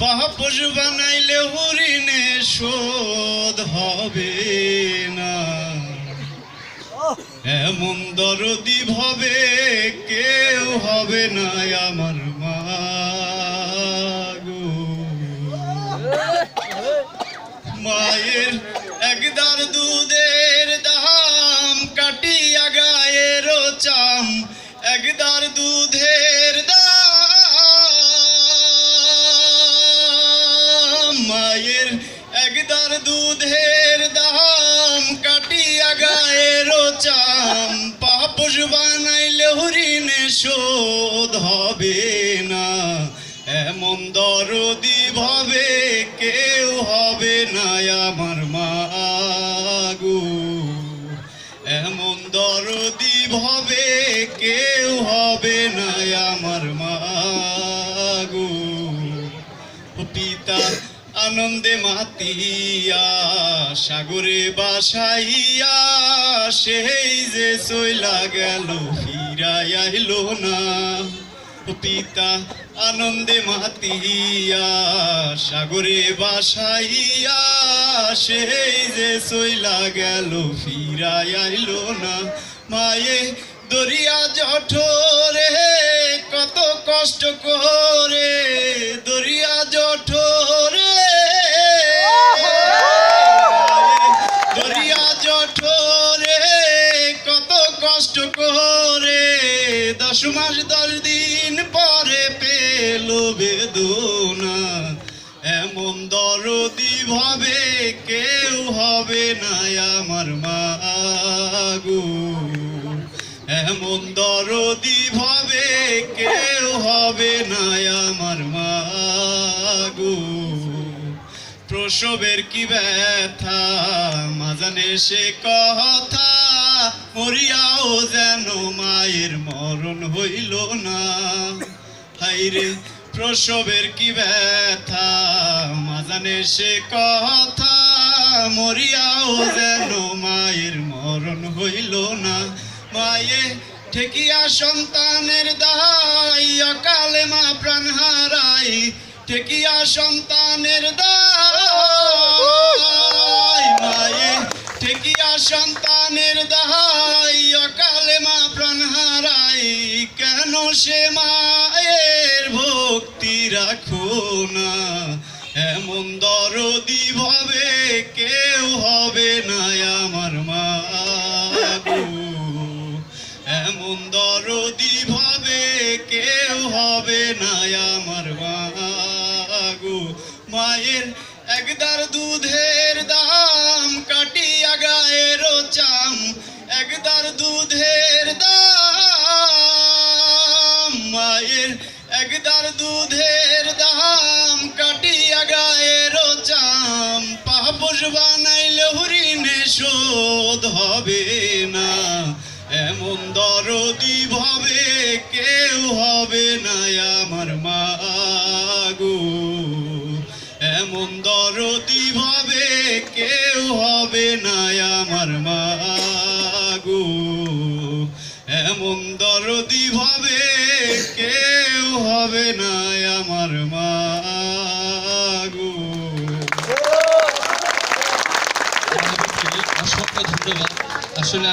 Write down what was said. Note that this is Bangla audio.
পাপস বানাইলে হরিণে শোধ হবে না। এমন দরদি ভাবে কেউ হবে না আমার মা মায়ের একদার দুধের দাম কাটিয়া গায়ের চাম। একদার দুধের দাম মায়ের একদার দুধের দাম কাটিয়া গায়ের চাম। পাপস বানাইলে হরিণে শোধ হবে না। এমন দরদি ভাবে কেউ হবে না আমার মাগু। এমন দরদি ভাবে কেউ হবে না আমার মাগু। পিতা আনন্দে মাতিয়া, সাগরে বাসাইয়া সেই যে সইলা গেল, ফিরাই আইলো না। পিতা, আনন্দে মাতিয়া, সাগরে বাসাইয়া সেই যে সইলা গেল, ফিরাই আইলো না। মায়ে দরিয়া জঠরে কষ্ট করে দশ মাস, দশ দিন পরে পেল বেদনা। এমন দরদি ভাবে কেউ হবে না আমার মাগু এমন দরদি ভাবে কেউ হবে না আমার মাগু প্রসবের কি ব্যথা? মাজানে সে কথা মরিয়াও যেন মায়ের মরণ হইল না। হাইরে, প্রসবের কি ব্যথা? মাজানে সে কথা। মরিয়াও যেন মায়ের মরণ হইল না। মায়ে ঠেকিয়া সন্তানের দায়, অকালে মা প্রাণ হারাই। ঠেকিয়া সন্তানের দায়, মায়ে ঠেকিয়া সন্তানের দায় অকালে মা প্রাণ হারাই, কেন সে মায়ের ভক্তি রাখো না এমন দরদি ভাবে কেউ হবে না আমার মা। এমন দরদি ভাবে কেউ হবে না আমার মাগো মায়ের একদার দুধের দাম কাটিয়া গায়ের চাম। একদার দুধের দাম, মায়ের একদার দুধের দাম কাটিয়া গায়ের চাম। পাপস বানাইলে হরিণে শোধ হবে না। এমন দরদি ভাবে কেউ হবে না আমার মাগো রতি কেউ হবে না আমার মা গো এমন দরদিভাবে কেউ হবে না আমার মা গো ধন্যবাদ।